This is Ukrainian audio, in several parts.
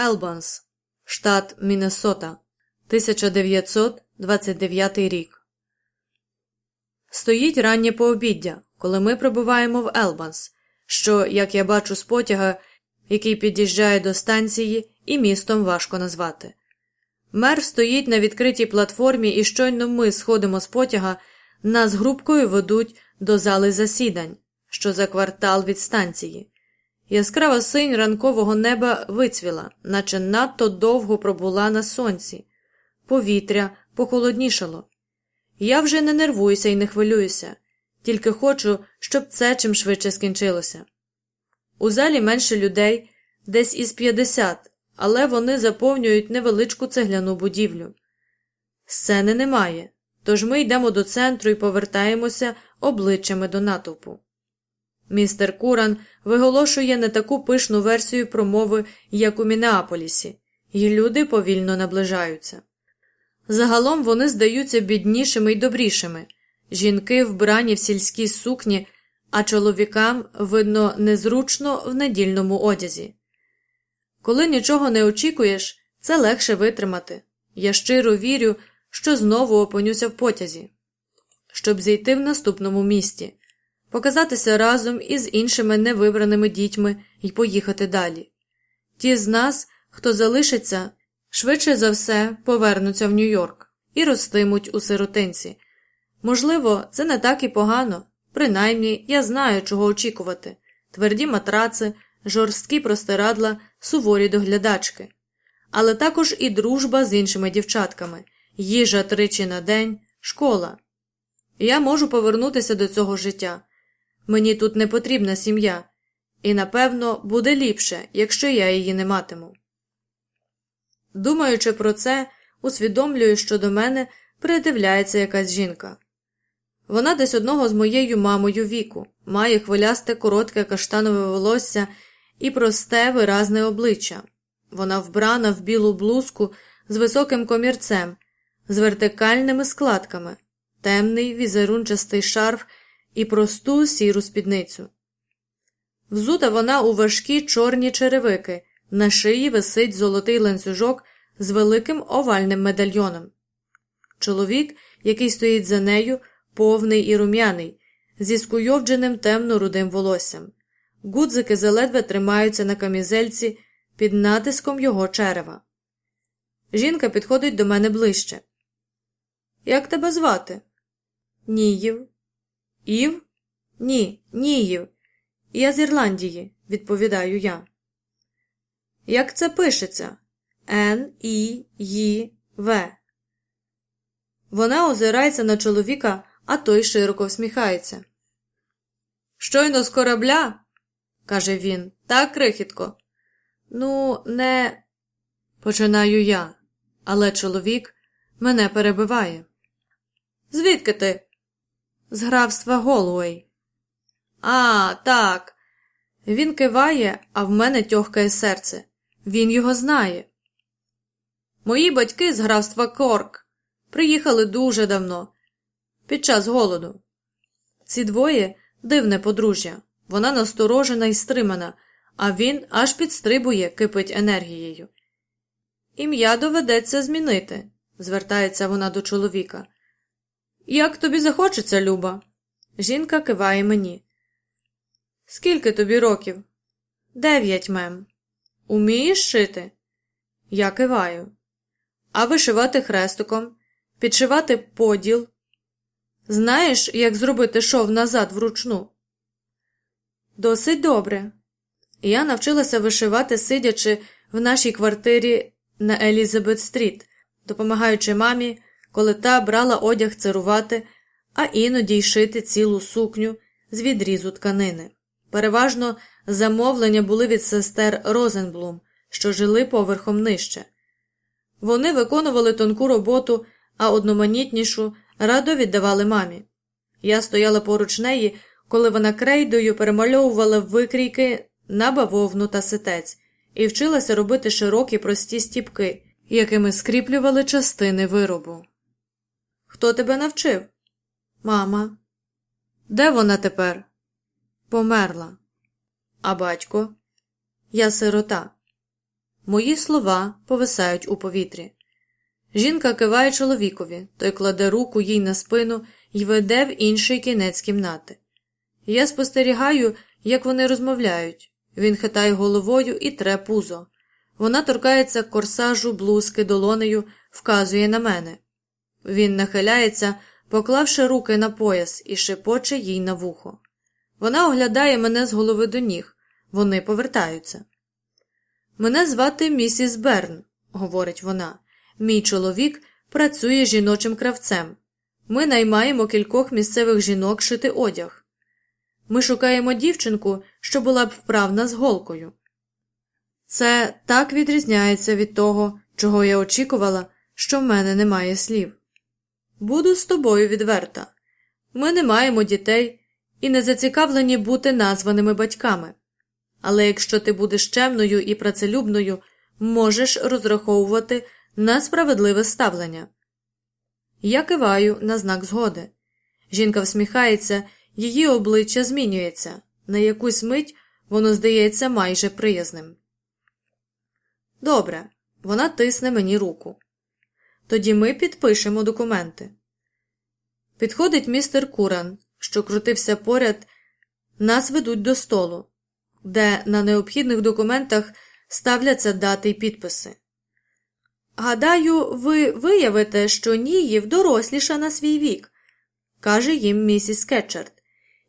Елбанс, штат Міннесота, 1929 рік. Стоїть раннє пообіддя, коли ми прибуваємо в Елбанс, що, як я бачу з потяга, який під'їжджає до станції, і містом важко назвати. Мер стоїть на відкритій платформі, і щойно ми сходимо з потяга, нас групкою ведуть до зали засідань, що за квартал від станції. Яскрава синь ранкового неба вицвіла, наче надто довго пробула на сонці. Повітря похолоднішало. Я вже не нервуюся і не хвилююся, тільки хочу, щоб це чим швидше скінчилося. У залі менше людей, десь із 50, але вони заповнюють невеличку цегляну будівлю. Сцени немає, тож ми йдемо до центру і повертаємося обличчями до натовпу. Містер Куран виголошує не таку пишну версію промови, як у Мінеаполісі, і люди повільно наближаються. Загалом вони здаються біднішими й добрішими жінки вбрані в сільській сукні, а чоловікам видно незручно в недільному одязі. Коли нічого не очікуєш, це легше витримати. Я щиро вірю, що знову опинюся в потязі, щоб зійти в наступному місті, показатися разом із іншими невибраними дітьми і поїхати далі. Ті з нас, хто залишиться, швидше за все повернуться в Нью-Йорк і ростимуть у сиротинці. Можливо, це не так і погано, принаймні я знаю, чого очікувати тверді матраци, жорсткі простирадла, суворі доглядачки, але також і дружба з іншими дівчатками, їжа тричі на день, школа. Я можу повернутися до цього життя. Мені тут не потрібна сім'я, і, напевно, буде ліпше, якщо я її не матиму. Думаючи про це, усвідомлюю, що до мене придивляється якась жінка. Вона десь одного з моєю мамою віку, має хвилясте коротке каштанове волосся і просте виразне обличчя. Вона вбрана в білу блузку з високим комірцем, з вертикальними складками, темний візерунчастий шарф і просту сіру спідницю. Взута вона у важкі чорні черевики, на шиї висить золотий ланцюжок з великим овальним медальйоном. Чоловік, який стоїть за нею, повний і рум'яний, зі скуйовдженим темно-рудим волоссям. Гудзики заледве тримаються на камізельці під натиском його черева. Жінка підходить до мене ближче. Як тебе звати? Ніїв. Ів? Ні, Ніїв. Я з Ірландії, відповідаю я. Як це пишеться? Н І Ї В. Вона озирається на чоловіка, а той широко всміхається. Щойно з корабля, каже він, так крихітко. Ну, не, починаю я, але чоловік мене перебиває. Звідки ти? З графства Голуей. А, так. Він киває, а в мене тьохкає серце. Він його знає. Мої батьки з графства Корк приїхали дуже давно, під час голоду. Ці двоє дивне подружжя, вона насторожена і стримана, а він аж підстрибує, кипить енергією. Ім'я доведеться змінити, звертається вона до чоловіка. Як тобі захочеться, Люба? Жінка киває мені. Скільки тобі років? Дев'ять мем. Умієш шити? Я киваю. А вишивати хрестиком, підшивати поділ. Знаєш, як зробити шов назад вручну? Досить добре. Я навчилася вишивати, сидячи в нашій квартирі на Елізабет Стріт, допомагаючи мамі, коли та брала одяг царувати, а іноді й шити цілу сукню з відрізу тканини. Переважно замовлення були від сестер Розенблум, що жили поверхом нижче. Вони виконували тонку роботу, а одноманітнішу радо віддавали мамі. Я стояла поруч неї, коли вона крейдою перемальовувала викрійки на бавовну та ситець і вчилася робити широкі прості стіпки, якими скріплювали частини виробу. Хто тебе навчив? Мама. Де вона тепер? Померла. А батько? Я сирота. Мої слова повисають у повітрі. Жінка киває чоловікові, той кладе руку їй на спину і веде в інший кінець кімнати. Я спостерігаю, як вони розмовляють. Він хитає головою і тре пузо. Вона торкається корсажу блузки долонею, вказує на мене. Він нахиляється, поклавши руки на пояс і шепоче їй на вухо. Вона оглядає мене з голови до ніг. Вони повертаються. Мене звати місіс Берн, говорить вона. Мій чоловік працює жіночим кравцем. Ми наймаємо кількох місцевих жінок шити одяг. Ми шукаємо дівчинку, що була б вправна з голкою. Це так відрізняється від того, чого я очікувала, що в мене немає слів. Буду з тобою відверта. Ми не маємо дітей і не зацікавлені бути названими батьками. Але якщо ти будеш чемною і працелюбною, можеш розраховувати на справедливе ставлення. Я киваю на знак згоди. Жінка всміхається, її обличчя змінюється, на якусь мить воно здається майже приязним. Добре, вона тисне мені руку. Тоді ми підпишемо документи. Підходить містер Куран, що крутився поряд, нас ведуть до столу, де на необхідних документах ставляться дати й підписи. Гадаю, ви виявите, що Ніїв доросліша на свій вік, каже їм місіс Кетчерт.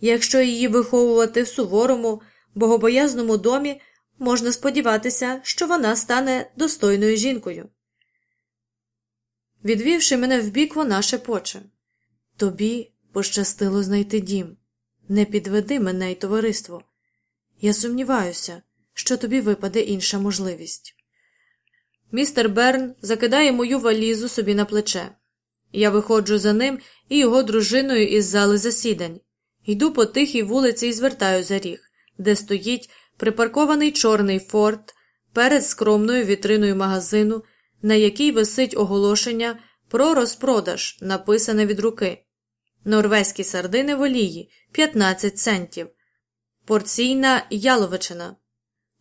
Якщо її виховувати в суворому, богобоязному домі, можна сподіватися, що вона стане достойною жінкою. Відвівши мене вбік, вона шепоче Тобі пощастило знайти дім. Не підведи мене й товариство. Я сумніваюся, що тобі випаде інша можливість. Містер Берн закидає мою валізу собі на плече. Я виходжу за ним і його дружиною із зали засідань. Йду по тихій вулиці і звертаю за ріг, де стоїть припаркований чорний форт перед скромною вітриною магазину, на якій висить оголошення про розпродаж, написане від руки. Норвезькі сардини в олії 15 центів. Порційна яловичина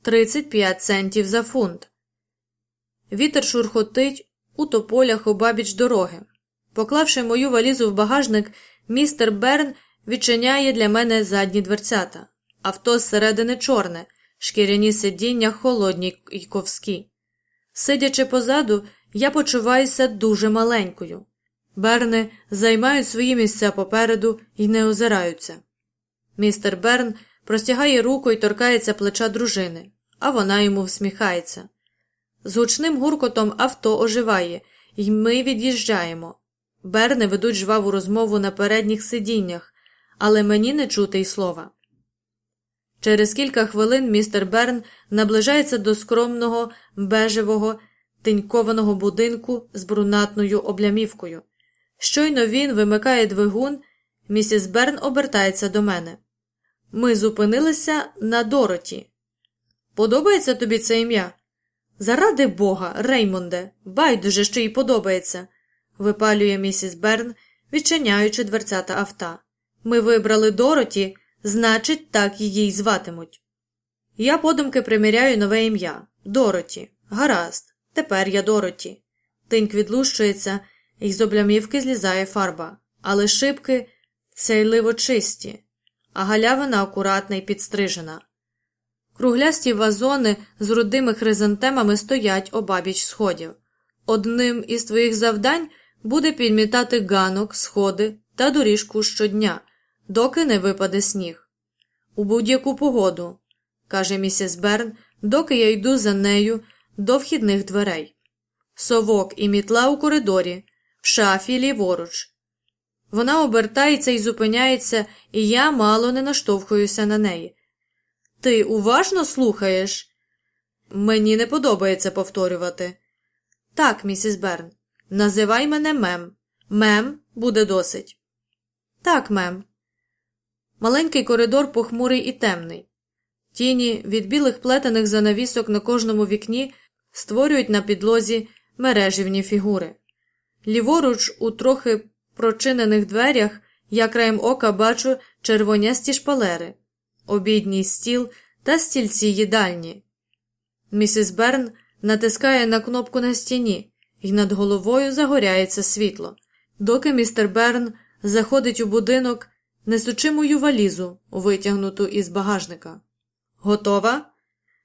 35 центів за фунт. Вітер шурхотить у тополях обабіч дороги. Поклавши мою валізу в багажник, містер Берн відчиняє для мене задні дверцята. Авто зсередини чорне, шкіряні сидіння холодні й ковські. Сидячи позаду, я почуваюся дуже маленькою. Берни займають свої місця попереду і не озираються. Містер Берн простягає руку і торкається плеча дружини, а вона йому всміхається. З гучним гуркотом авто оживає, і ми від'їжджаємо. Берни ведуть жваву розмову на передніх сидіннях, але мені не чути й слова. Через кілька хвилин містер Берн наближається до скромного, бежевого, тинькованого будинку з брунатною облямівкою. Щойно він вимикає двигун, місіс Берн обертається до мене. Ми зупинилися на Дороті. Подобається тобі це ім'я? Заради бога, Реймонде, байдуже, що їй подобається, випалює місіс Берн, відчиняючи дверцята авто. Ми вибрали Дороті, значить, так її й зватимуть. Я подумки приміряю нове ім'я Дороті. Гаразд, тепер я Дороті. Тиньк відлущується, і з облямівки злізає фарба, але шибки цейливо чисті, а галявина акуратна і підстрижена. Круглясті вазони з рудими хризантемами стоять обабіч сходів. Одним із твоїх завдань буде підмітати ганок, сходи та доріжку щодня, доки не випаде сніг. У будь-яку погоду, каже місіс Берн, доки я йду за нею до вхідних дверей. Совок і мітла у коридорі, в шафі ліворуч. Вона обертається і зупиняється, і я мало не наштовхуюся на неї. Ти уважно слухаєш? Мені не подобається повторювати. Так, місіс Берн, називай мене мем. Мем буде досить. Так, мем. Маленький коридор похмурий і темний. Тіні від білих плетених занавісок на кожному вікні створюють на підлозі мережівні фігури. Ліворуч, у трохи прочинених дверях, я краєм ока бачу червонясті шпалери обідній стіл та стільці їдальні. Місіс Берн натискає на кнопку на стіні, і над головою загоряється світло. Доки містер Берн заходить у будинок, несучи мою валізу, витягнуту із багажника. Готова?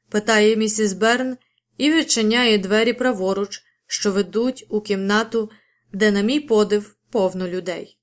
питає місіс Берн і відчиняє двері праворуч, що ведуть у кімнату, де, на мій подив, повно людей.